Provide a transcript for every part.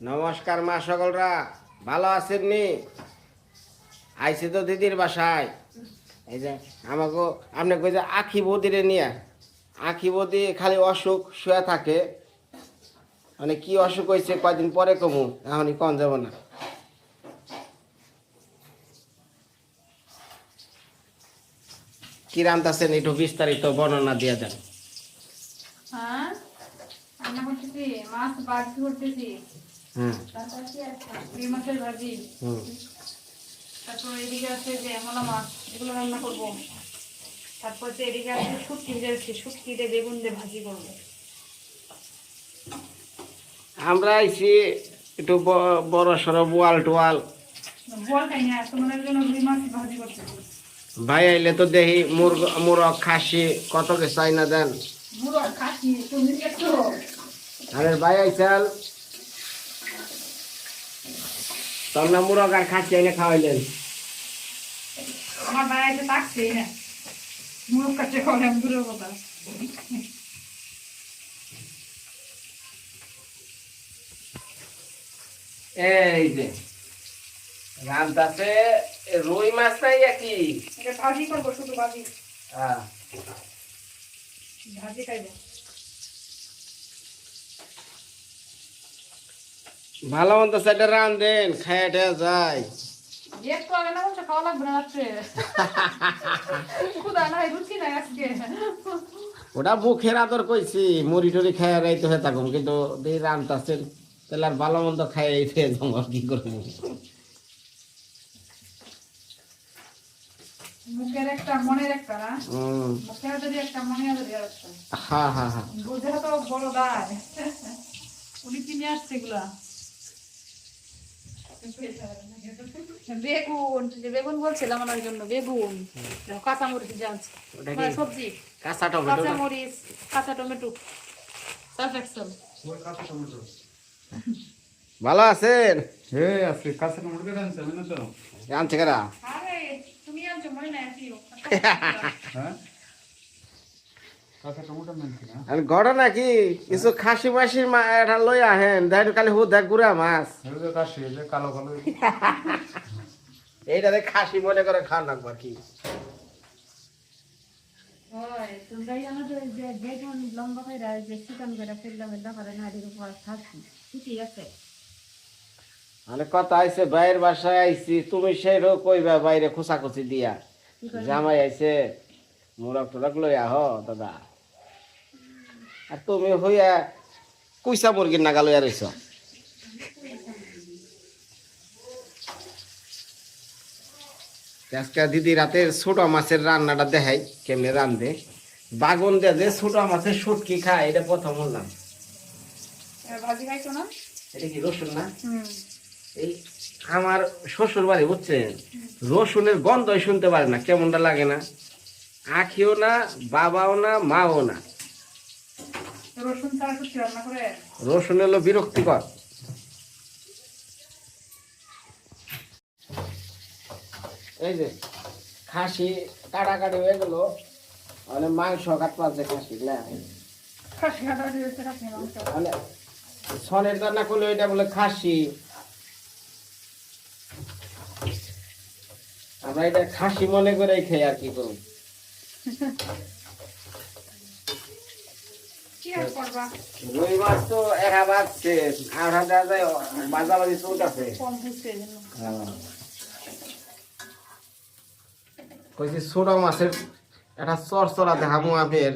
নমস্কার মা সকলরা, ভালো আছেন নি? আইসি তো দিদির বাসায়। এই যে আমাকে, আপনি কই যে আখি বদিরে নিয়ে আখি বদি খালি অসুখ, শুয়ে থাকে। মানে কি অসুখ হয়েছে কয়দিন পরে কমু? এখনই কম যাব না। কি রান্তাছেন একটু বিস্তারিত বর্ণনা দিয়ে যান হ্যাঁ? মাছ ভাজি করতেছি। মাছের ভাজি হুম তারপর এদিকে আছে যে মলা মাছ এগুলো রান্না করব তারপর যে এদিকে আছে শুটকি ভেজেছি শুটকি দিয়ে বেগুন দিয়ে ভাজি করব আমরা আইছি একটু বড় সড়ো বোয়াল টোয়াল। ভাই আইলে তো দেখি মুরগ মুরগ খাসি কত কে চাই না দেন আরে ভাই আইসাল তোর না মুরগ আর খাসি এনে খাওয়াইলেন। আমার না কাছে দূরের কথা। এই যে রান্তাছে রুই মাছ নাই কি এটা ভাজি করব শুধু ভাজি। হ্যাঁ। ভাজি খাইবে ভালো মন্দ সেটা রান্ধেন খাইয়া টেয়া যায় একটু আগে না বলছে খাওয়া লাগবে না রাত্রে। খুদা নাই রুচি নাই আজকে। ওটা মুখের আদর কইছি মুড়ি টুড়ি খাইয়া রাইতে হয়ে থাকুম কিন্তু রান্তাছেন তাহলে আর ভালো মন্দ খাইয়া ফেয়ে যাব আর কি করব? মুখের একটা মনের একটা না? হুম যদি একটা মনে যদি একটা। হ্যাঁ হ্যাঁ হ্যাঁ বুঝে তো বড় দায়। উনি কিনে আসছে এগুলা? বেগুন বেগুন বলছিলাম আমার জন্য বেগুন। কাঁচা মরিচ জানছি? মানে সবজি। কাঁচা টমেটো কাঁচা মরিচ কাঁচা টমেটো। ভালো আছেন? আছে আমি না তো? আনছে আরে তুমি আনছো মনে নাই হ্যাঁ কাছে টমেটো মানছি না আমি ঘটনা কি? কিছু খাসি মাসির মা এটা লই আহেন। দেখ কালি হু দেখ গুড়া মাছ। কালো কালো এইটাতে খাসি মনে করে লাগবো আর কি। মানে কথা আইছে বাইরের বাসায় আইছি তুমি সেই রো কইবা বাইরে খোসাখুচি দিয়া। জামাই আইছে মুরগ টুরগ লই আহ দাদা। আর তুমি হইয়া কুইসা মুরগির নাগা লইয়া রইছ। আজকে দিদি রাতের ছোট মাছের রান্নাটা দেখাই কেমনে রান্ধে বাগন দিয়ে যে ছোট মাছের শুটকি খায় এটা প্রথম বললাম। এটা কি রসুন না? এই আমার শ্বশুর বাড়ি বুঝছেন রসুনের গন্ধই শুনতে পারে না কেমনটা লাগে না? আখিও না বাবাও না মাও না। রসুন হলো বিরক্তিকর। এই যে খাসি কাটাকাটি হয়ে গেল। মানে মাংস আছে খাসি কাটা দিয়েছে খাসি মানে ছনের রান্না করলে এটা বলে খাসি। আমরা এটা খাসি মনে করে খাই আর কি করব। কি আর করবা? রুই মাছ তো এক শেষ। হাজার যায় চুট আছে। জন্য কইছি ছোট মাছের একটা চরচরা দেখাবো আবের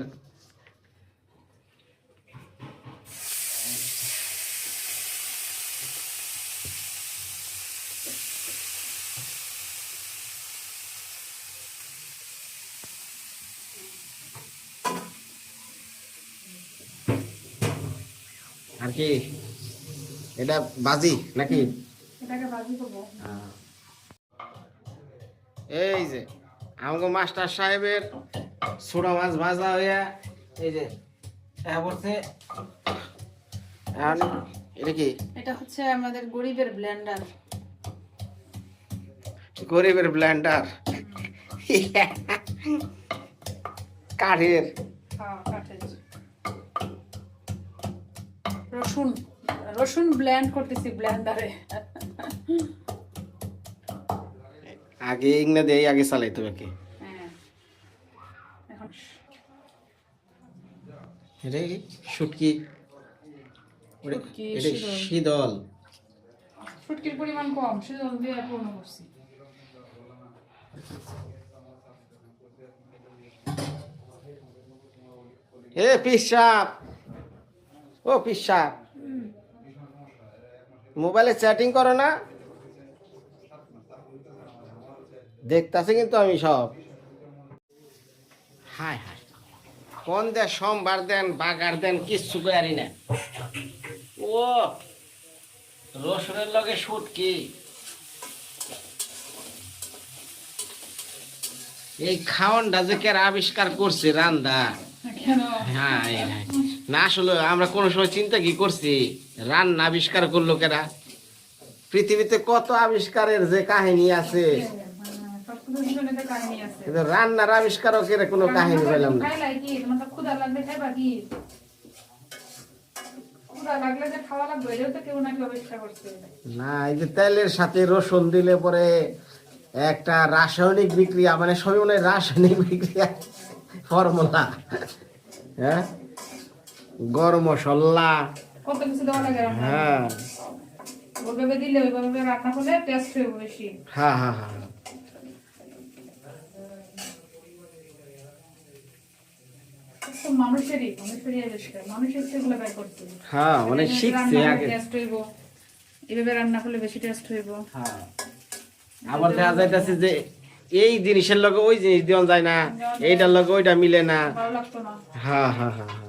আর কি? এটা বাজি নাকি? এই যে আমাকে মাস্টার সাহেবের ছোট মাছ ভাজা হইয়া এই যে এটা বলছে এটা কি? এটা হচ্ছে আমাদের গরিবের ব্লেন্ডার। গরিবের ব্ল্যান্ডার কাঠের। হ্যাঁ রসুন রসুন ব্লেন্ড করতেছি ব্লেন্ডারে আগে ইংনা দিয়ে আগে চালাইতে হবে কি হ্যাঁ। এটা কি? শুটকি? এটা শীতল। শীতল? ফুটকির পরিমাণ কম সেজন্য দিয়ে পূর্ণ করছি। এ পিসাব ও পিসাব মোবাইলে চ্যাটিং করো না। দেখতাছে কিন্তু আমি সব। হায় হায়। কোন দে সোমবার দেন বাগার দেন কিচ্ছু কয়ারি না। ও রসুনের লগে শুট কি এই খাওয়ানটা যে কেরা আবিষ্কার করছে রান্দা। হ্যাঁ হ্যাঁ। না, আসলে আমরা কোনো সময় চিন্তা কি করছি? রান্না আবিষ্কার করল কেরা পৃথিবীতে কত আবিষ্কারের যে কাহিনী আছে? রান্নার আবিষ্কারকের কোনো কাহিনী পেলাম না। এই যে তেলের সাথে রসুন দিলে পরে একটা রাসায়নিক বিক্রিয়া মানে সবই মনে রাসায়নিক বিক্রিয়া ফর্মুলা হ্যাঁ? গরম মশলা। কত কিছু দেওয়া লাগে হ্যাঁ। ওইভাবে দিলে ওইভাবে রান্না করলে টেস্ট হবে বেশি। হ্যাঁ হ্যাঁ হ্যাঁ হ্যাঁ। মানুষেরই মানুষেরই আবিষ্কার মানুষের সেগুলো হ্যাঁ শিখছে আগে। টেস্ট হইব। এভাবে রান্না করলে বেশি টেস্ট হইব। হ্যাঁ। আবার দেখা যাইতেছে যে এই জিনিসের লগে ওই জিনিস দেওয়া যায় না এইটার লগে ওইটা মিলে না। হ্যাঁ হ্যাঁ হ্যাঁ।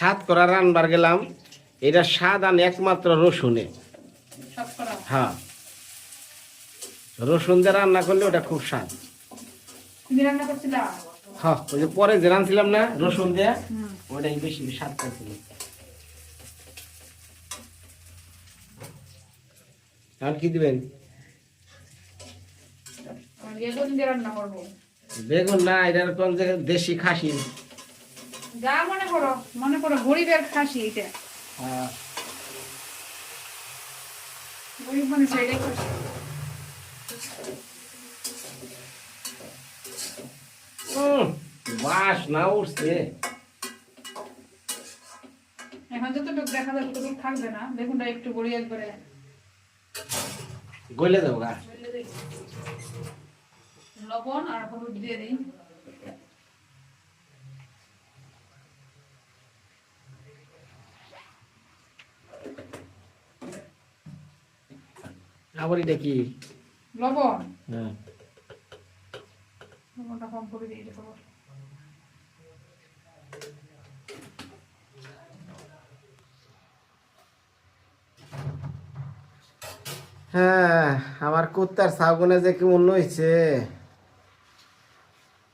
স্বাদ করা রান্নার গেলাম। এটা স্বাদ আন একমাত্র রসুনে। হ্যাঁ। রসুন দিয়ে রান্না করলে ওটা খুব স্বাদ। হ্যাঁ ওই যে পরে যে রাঁধছিলাম না রসুন দিয়ে ওটাই বেশি স্বাদ করছিল। আর কি দিবেন? বেগুন দিয়ে রান্না করব। বেগুন না এটা কোন দেশি খাসি যা মনে করো মনে করো গরিবের খাসি এটা গরিব মানুষ এটাই খাসি। বাস না উঠছে। এখন যতটুকু দেখা যাবে ততটুকু থাকবে না। বেগুনটা একটু গড়িয়ে একবারে। গলে দেবো গা। লবণ আর হলুদ দিয়ে দিই। আবার এটা কি লবণ? হ্যাঁ। লবণটা কম করে দিই এটা হ্যাঁ আমার কুত্তার সাগুনে যে কেমন হয়েছে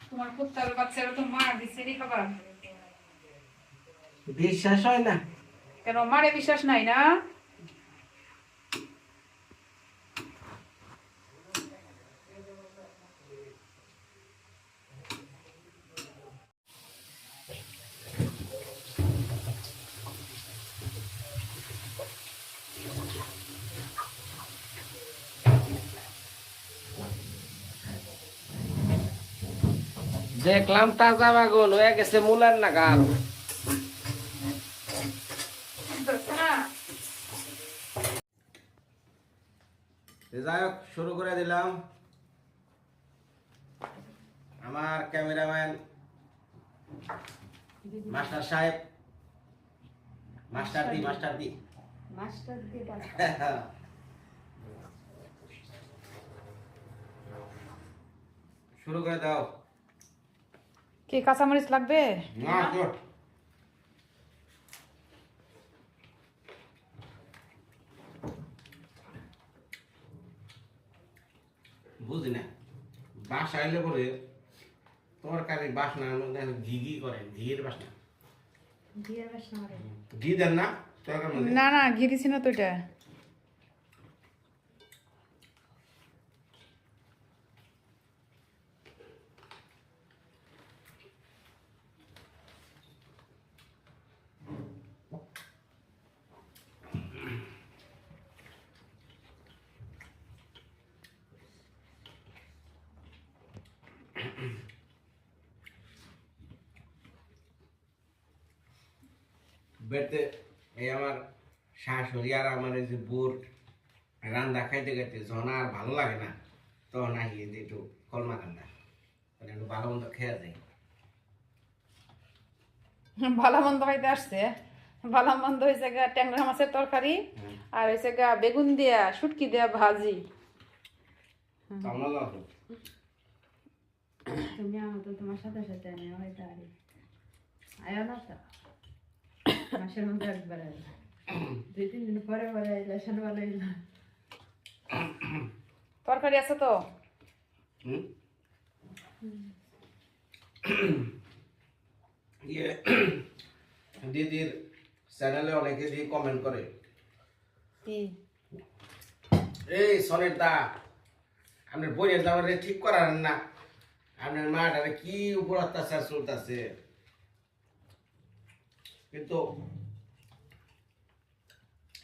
তোমার কুত্তার বাচ্চারা তো মার রে খাবার। বিশ্বাস হয় না। কেন মারে বিশ্বাস নাই না? দেখলাম তাজা বাগুন হয়ে গেছে মুলার নাগাল। যাই হোক শুরু করে দিলাম। আমার ক্যামেরাম্যান মাস্টার সাহেব। মাস্টার দি মাস্টার দি। মাস্টার ডাক শুরু করে দাও। কি কাঁচামরিচ লাগবে? বুঝি না। বাসা এলে পরে তরকারি বাসনা দেখেন ঘি ঘি করে ঘিয়ের বাসনা। ঘি দেন না তরকার না না ঘি দিছি না তো এটা। বেড়তে এই আমার শাশুড়ি আর আমার এই যে বুট রান্না খাইতে খাইতে যখন আর ভালো লাগে না তখন আহি যে একটু কলমা রান্না। মানে একটু ভালো মন্দ খেয়ে যায়। ভালো মন্দ খাইতে আসছে। ভালো মন্দ হয়েছে গা ট্যাংরা মাছের তরকারি আর হয়েছে গা বেগুন দিয়া শুটকি দিয়া ভাজি। তুমি আমার তো তোমার সাথে সাথে আমি হয়তো আরে আয়ো না তো। মাসের মধ্যে একবার আয়। দুই তিন দিন পরে পরে আইলে শনিবার আইলে তরকারি আছে তো? ইয়ে দিদির চ্যানেলে অনেকে দিয়ে কমেন্ট করে। এই সনের দা আপনার বইয়ের দামারে ঠিক করার না। আপনার মাটারে কি উপর অত্যাচার চলতেছে? কিন্তু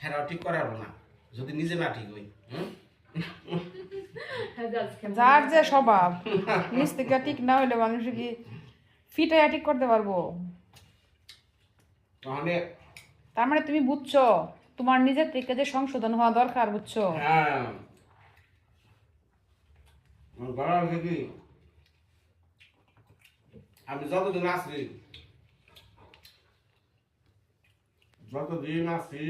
হ্যাঁ ঠিক করাবো না। যদি নিজে না ঠিক হই যার যে স্বভাব নিজ থেকে ঠিক না হইলে মানুষ কি ফিটাইয়া ঠিক করতে পারব? তাহলে তার মানে তুমি বুঝছ তোমার নিজের থেকে যে সংশোধন হওয়া দরকার বুঝছ? হ্যাঁ। আমি যতদিন আছি যতদিন আছি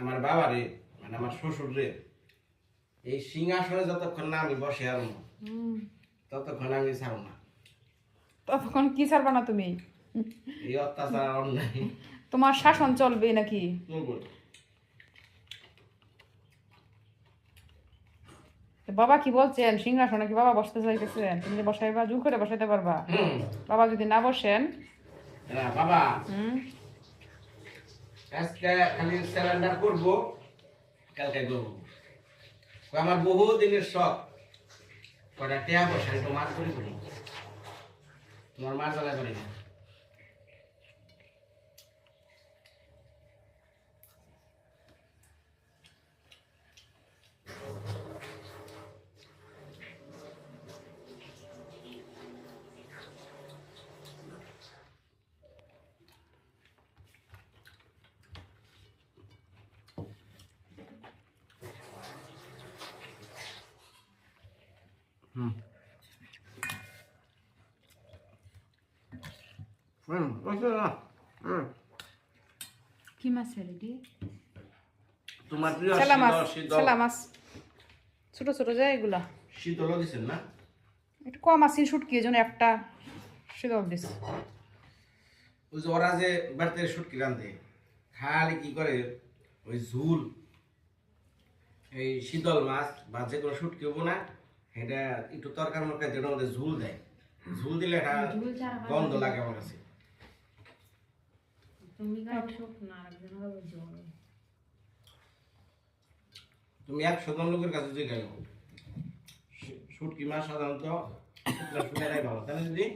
আমার বাবারে মানে আমার শ্বশুর রে এই সিংহাসনে যতক্ষণ না আমি বসে আর ততক্ষণ আমি ছাড়ব না। তখন কি ছাড়বা না তুমি? এই অত্যাচার অন্যায়। তোমার শাসন চলবে নাকি? বাবা কি বলছেন? সিংহাসনে কি বাবা বসতে চাইতেছেন? তুমি যে বসাইবা জোর করে বসাইতে পারবা। বাবা যদি না বসেন? বাবা। আজকে খালি স্যালেন্ডার করব, কালকে করব আমার বহু দিনের শখ কটা টেয়া বসে তোমার করি করি। তোমার মাছ জ্বালা করি না। ছেলা মাছ শীতল শীতল। ছেলা মাছ। ছোট ছোট যায় এগুলা। শীতলও দিছেন না? একটু কম আছে শুটকি এই জন্য একটা শীতল দিস ওই যে ওরা যে বাড়িতে শুটকি রান্ধে খালি কি করে? ওই ঝুল। এই শীতল মাছ বা যে কোনো শুটকি হব না এটা একটু তরকার মরকার যেটার মধ্যে ঝুল দেয়। ঝুল দিলে এটা ঝুল গন্ধ লাগে আমার কাছে। তুমি গাও শোক না একজন হবে জল তুমি একশো জন লোকের কাছে যে গেল শুটকি মাছ সাধারণত শুকনা ভালো। না দিদি?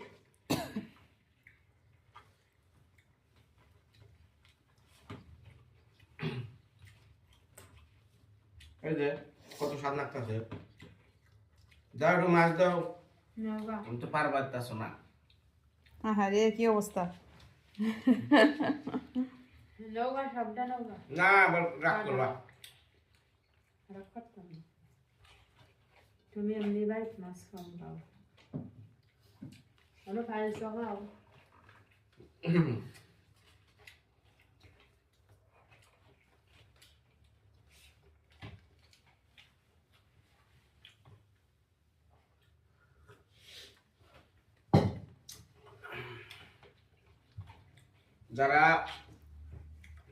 এই যে কত স্বাদ লাগতেছে? দাও একটু মাছ দাও। নৌকা। আমি তো পার পারতেছো না। হ্যাঁ রে কি অবস্থা? নৌকা সবটা নৌকা। না আবার রাগ করবা। রাগ করতাম না। তুমি এমনি বাড়িতে মাছ কম পাও কোনো ফাইল সকাও যারা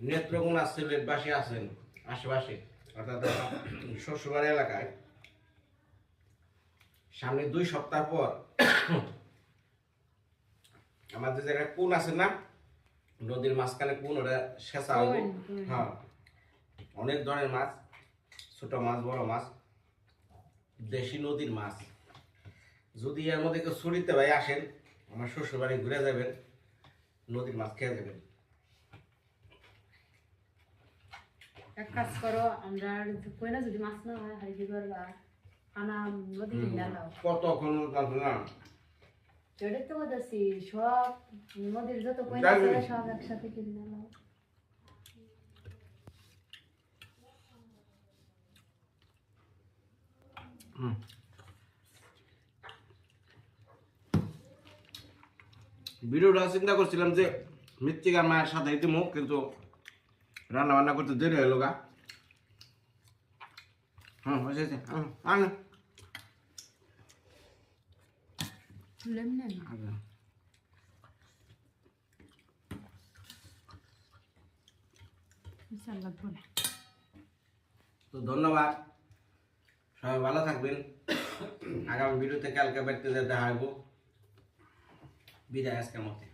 নেত্রকোনা সিলেটবাসী আছেন আশেপাশে অর্থাৎ শ্বশুরবাড়ি এলাকায় সামনে দুই সপ্তাহ পর আমাদের জায়গায় কোন আছে না? নদীর মাঝখানে কোন ওটা শেষা হব। হ্যাঁ। অনেক ধরনের মাছ ছোট মাছ বড় মাছ দেশি নদীর মাছ। যদি এর মধ্যে কেউ ছড়িতে ভাই আসেন আমার শ্বশুরবাড়ি ঘুরে যাবেন। নদীর মাছ খেয়ে যাবেন এক কাজ করো আমরা কইনা যদি মাছ না হয় হারিয়ে করবা আনা নদী কিনে লাও কতক্ষণ না ওটাই তো বলতেছি সব নদীর যত ছিল বলি। সব একসাথে কিনে নিলাম ভিডিওটা চিন্তা করছিলাম যে মৃত্তিকার মায়ের সাথে দিমু কিন্তু রান্না বান্না করতে দেরি হলো গা। আন। বলে তো ধন্যবাদ। সবাই ভালো থাকবেন। আগামী ভিডিওতে কালকে বাড়িতে যেতে হারবো বিদায় আজকের মধ্যে